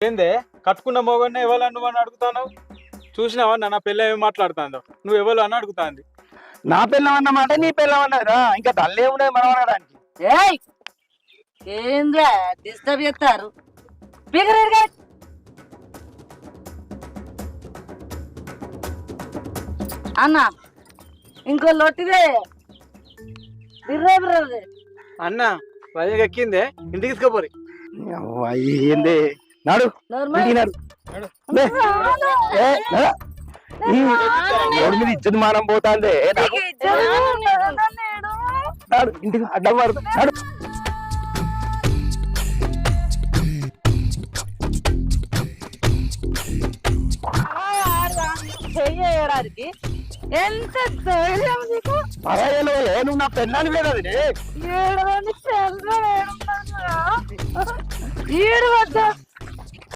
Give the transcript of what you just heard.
ఏందే? కట్టుకున్న మొగన్నే ఎవరు నువ్వు అని అడుగుతాను చూసినావా నా పిల్ల ఏమి మాట్లాడుతాందో? నువ్వు ఎవరు అని అడుగుతాంది. నా పిల్లం అన్నమాట నీ పిల్లం అన్నారా ఇంకా తల్లి ఏమున్నది మనం అనడానికి ఏయ్! ఏంద్రా డిస్టర్బ్ చేస్తారు? అన్న ఇంకో లొట్టిదే. అన్న వైజాగ్ ఎక్కిందే? ఇంటికి తీసుకుపోరి. ఏంది? నాడు. రోడ్డు మీద ఇచ్చింది మానం పోతాందే. నాడు. ఇంటికి అడ్డం పడదు నాడు. చెయ్యడానికి ఎంత ధైర్యం నీకు? పరాయలో ఏ నువ్వు నా ఏడవని ఈడు వద్ద?